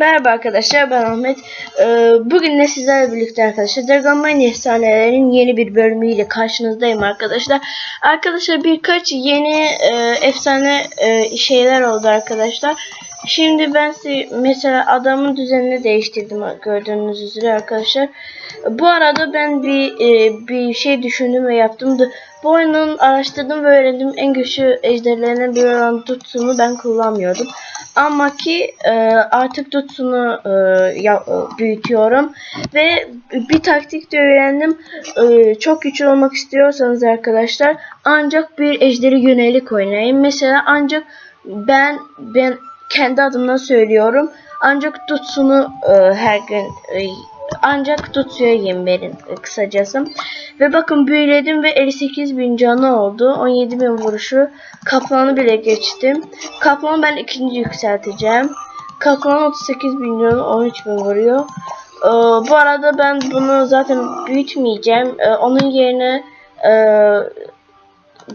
Merhaba arkadaşlar ben Ahmet. Ee, bugün de sizlerle birlikte arkadaşlar Dragon Ball efsanelerin yeni bir bölümüyle karşınızdayım arkadaşlar. Arkadaşlar birkaç yeni e, efsane e, şeyler oldu arkadaşlar. Şimdi ben size mesela adamın düzenini değiştirdim gördüğünüz üzere arkadaşlar. Bu arada ben bir e, bir şey düşündüm ve yaptım. Da, bu oyunun araştırdım ve öğrendim en güçlü ejderlerinden biri olan Dutsun'u ben kullanmıyordum. Ama ki e, artık Dutsun'u e, ya- e, büyütüyorum. Ve bir taktik de öğrendim. E, çok güçlü olmak istiyorsanız arkadaşlar ancak bir ejderi yönelik oynayın. Mesela ancak ben ben kendi adımdan söylüyorum. Ancak Dutsun'u e, her gün e, ancak Dutsu'ya yem verin e, kısacası. Ve bakın büyüledim ve 58 bin canı oldu. 17 bin vuruşu. Kaplanı bile geçtim. Kaplanı ben ikinci yükselteceğim. Kaplan 38 bin canı 13 bin vuruyor. Ee, bu arada ben bunu zaten büyütmeyeceğim. Ee, onun yerine e,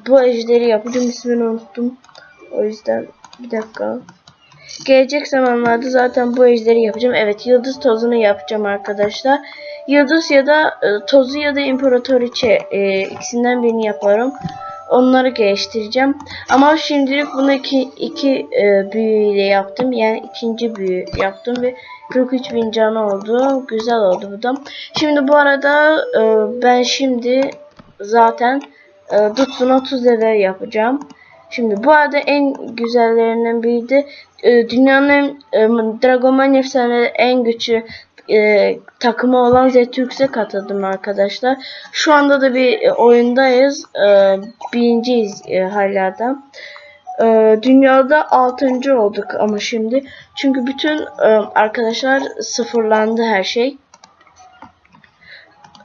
bu ejderi yapacağım. İsmini unuttum. O yüzden bir dakika. Gelecek zamanlarda zaten bu ejderi yapacağım. Evet yıldız tozunu yapacağım arkadaşlar. Yıldız ya da e, tozu ya da imparatoriçe e, ikisinden birini yaparım. Onları geliştireceğim. Ama şimdilik bunu iki, iki e, büyüyle yaptım. Yani ikinci büyü yaptım ve 43 bin canı oldu. Güzel oldu bu da. Şimdi bu arada e, ben şimdi zaten e, Dutsun 30 level yapacağım. Şimdi bu arada en güzellerinden biri de e, dünyanın e, Dragon Ball efsane en güçlü e, takımı olan Zetürk'e katıldım arkadaşlar. Şu anda da bir e, oyundayız. E, birinciyiz e, hala da. E, dünyada altıncı olduk ama şimdi. Çünkü bütün e, arkadaşlar sıfırlandı her şey.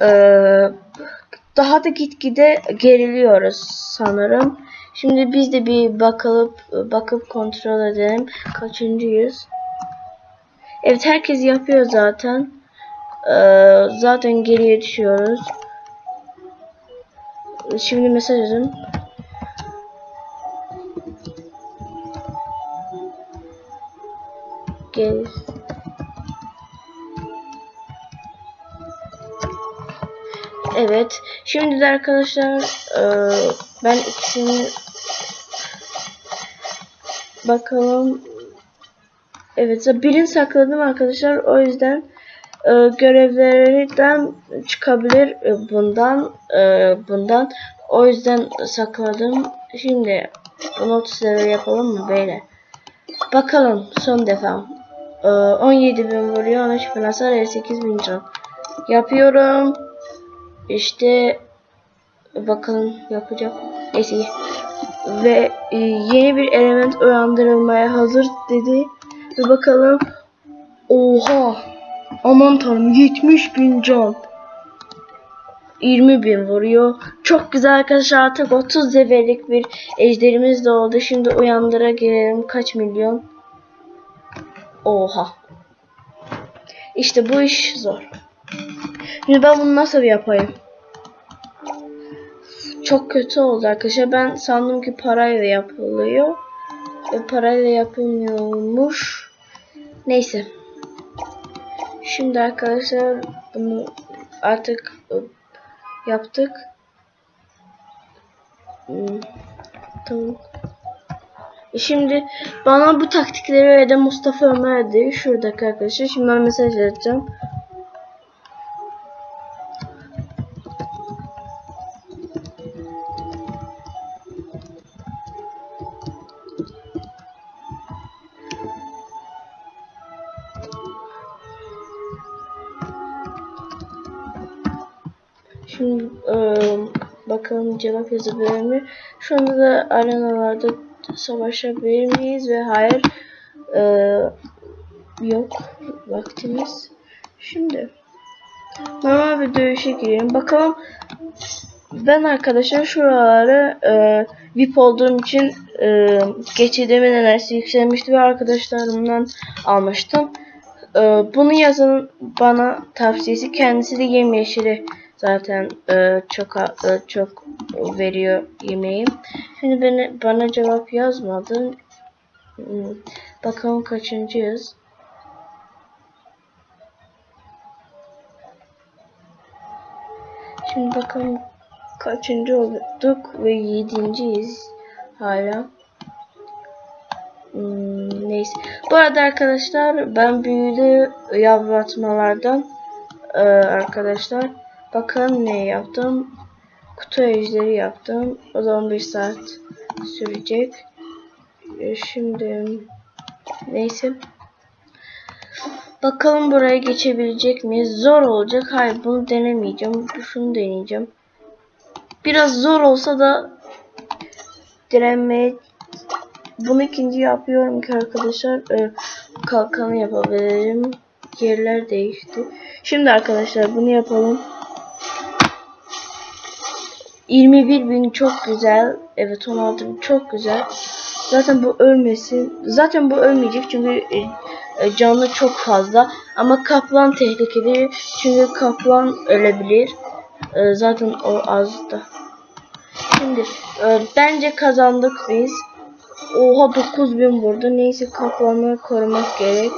E, daha da gitgide geriliyoruz sanırım. Şimdi biz de bir bakalım bakıp kontrol edelim. Kaçıncıyız? Evet herkes yapıyor zaten. Ee, zaten geriye düşüyoruz. Şimdi mesaj yazın. Gel. Evet. Şimdi de arkadaşlar e, ben ikisini bakalım. Evet birini sakladım arkadaşlar. O yüzden e, görevlerden çıkabilir e, bundan e, bundan. O yüzden sakladım. Şimdi bunu 30 level yapalım mı böyle? Bakalım son defa. E, 17 bin vuruyor. 13 bin hasar 58 bin can. Yapıyorum. İşte bakalım yapacak. Neyse. Ve e, yeni bir element uyandırılmaya hazır dedi. Ve bakalım. Oha. Aman tanrım 70 bin can. 20 bin vuruyor. Çok güzel arkadaşlar artık 30 levellik bir ejderimiz de oldu. Şimdi uyandıra gelelim. Kaç milyon? Oha. İşte bu iş zor. Şimdi ben bunu nasıl yapayım? Çok kötü oldu arkadaşlar. Ben sandım ki parayla yapılıyor. Ve parayla yapılmıyormuş. Neyse. Şimdi arkadaşlar bunu artık yaptık. Hmm, Tamam. Şimdi bana bu taktikleri öğreten Mustafa Ömer'di. Şuradaki arkadaşlar. Şimdi ben mesaj atacağım. Şimdi e, bakalım cevap yazabilir mi? Şu anda da arenalarda savaşabilir miyiz ve hayır e, yok vaktimiz. Şimdi normal bir dövüşe girelim. Bakalım ben arkadaşlar şuraları e, VIP olduğum için e, geçidimin enerjisi yükselmişti ve arkadaşlarımdan almıştım. E, bunu yazın bana tavsiyesi kendisi de yemyeşili Zaten e, çok e, çok veriyor yemeği. Şimdi beni, bana cevap yazmadın. Hmm. Bakalım kaçıncıyız. Şimdi bakalım kaçıncı olduk ve yedinciyiz hala. Hmm, neyse. Bu arada arkadaşlar ben büyülü yavru atmalardan e, arkadaşlar bakın ne yaptım. Kutu ejderi yaptım. O da 15 saat sürecek. E, şimdi neyse. Bakalım buraya geçebilecek miyiz? Zor olacak. Hayır bunu denemeyeceğim. Şunu deneyeceğim. Biraz zor olsa da direnmeye bunu ikinci yapıyorum ki arkadaşlar e, kalkanı yapabilirim. Yerler değişti. Şimdi arkadaşlar bunu yapalım. 21 bin çok güzel. Evet 16 bin çok güzel. Zaten bu ölmesin. Zaten bu ölmeyecek çünkü e, e, canlı çok fazla. Ama kaplan tehlikeli. Çünkü kaplan ölebilir. E, zaten o az da. Şimdi bence kazandık biz. Oha 9000 vurdu. Neyse kaplanları korumak gerek.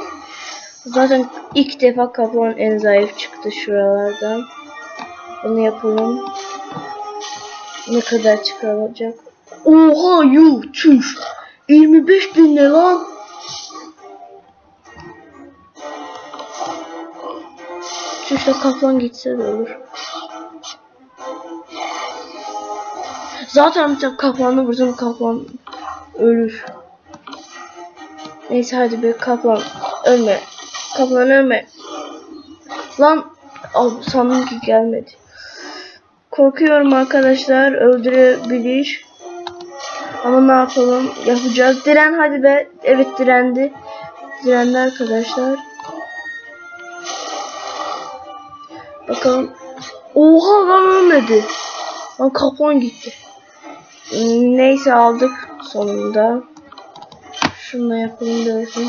Zaten ilk defa kaplan en zayıf çıktı şuralardan. Bunu yapalım. Ne kadar çıkaracak? Oha yuh çüş. 25 bin ne lan? Çüşle kaplan gitse de olur. Zaten bir kaplanı vursam kaplan ölür. Neyse hadi be kaplan ölme. Kaplan ölme. Lan al, sandım ki gelmedi. Korkuyorum arkadaşlar öldürebilir. Ama ne yapalım yapacağız. Diren hadi be. Evet direndi. Direndi arkadaşlar. Bakalım. Oha lan ölmedi. Lan kaplan gitti. Neyse aldık sonunda. Şunu yapalım diyorsun.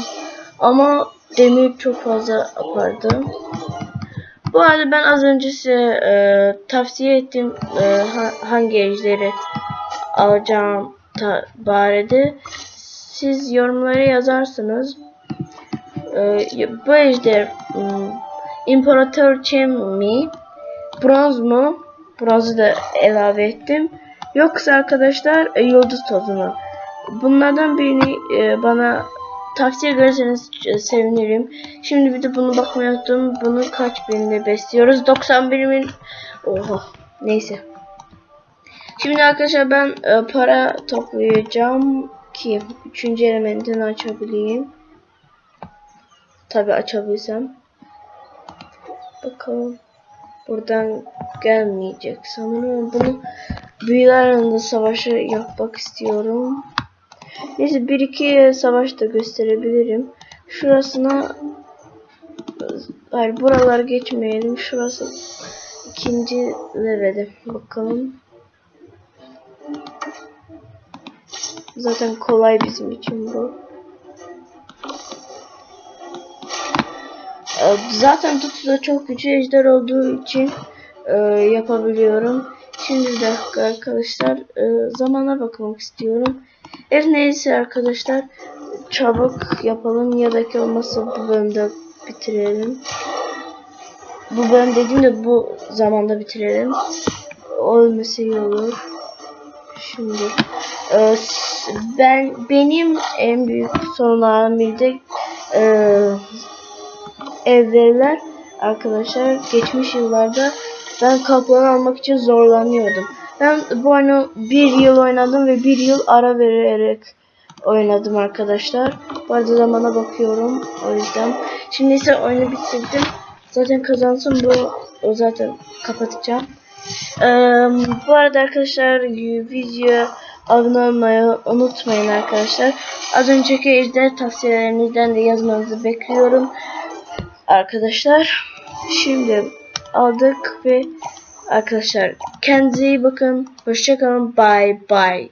Ama demir çok fazla yapardı. Bu arada ben az önce size e, tavsiye ettim e, ha, hangi ejderi alacağım barede. Siz yorumlara yazarsınız. E, bu ejder hmm, İmparator mi? Bronz mu? Bronzu da ilave ettim. Yoksa arkadaşlar e, yıldız tozunu. Bunlardan birini e, bana tavsiye ederseniz e, sevinirim. Şimdi bir de bunu bakmaya unuttum. Bunu kaç binde besliyoruz? 91 bin. Oha. Neyse. Şimdi arkadaşlar ben e, para toplayacağım ki 3. elementini açabileyim. Tabi açabilsem. Bakalım. Buradan gelmeyecek sanırım. Bunu büyüler arasında savaşı yapmak istiyorum. Neyse bir iki savaş da gösterebilirim. Şurasına hayır buralar geçmeyelim. Şurası ikinci levede. Bakalım. Zaten kolay bizim için bu. Ee, Zaten Tutu'da çok güçlü ejder olduğu için e, yapabiliyorum. Şimdi bir dakika arkadaşlar e, zamana bakmak istiyorum. Her neyse arkadaşlar çabuk yapalım ya da ki olmazsa bu bölümde bitirelim. Bu bölüm dediğimde bu zamanda bitirelim. Olmasa iyi olur. Şimdi e, ben benim en büyük sorunlarım bir de e, evliler arkadaşlar geçmiş yıllarda ben kaplan almak için zorlanıyordum. Ben bu oyunu bir yıl oynadım ve bir yıl ara vererek oynadım arkadaşlar. Bu arada zamana bakıyorum o yüzden. Şimdi ise oyunu bitirdim. Zaten kazansın bu o zaten kapatacağım. Ee, bu arada arkadaşlar video abone olmayı unutmayın arkadaşlar. Az önceki ejder tavsiyelerinizden de yazmanızı bekliyorum. Arkadaşlar şimdi aldık ve arkadaşlar kendinize iyi bakın. Hoşçakalın. Bye bye.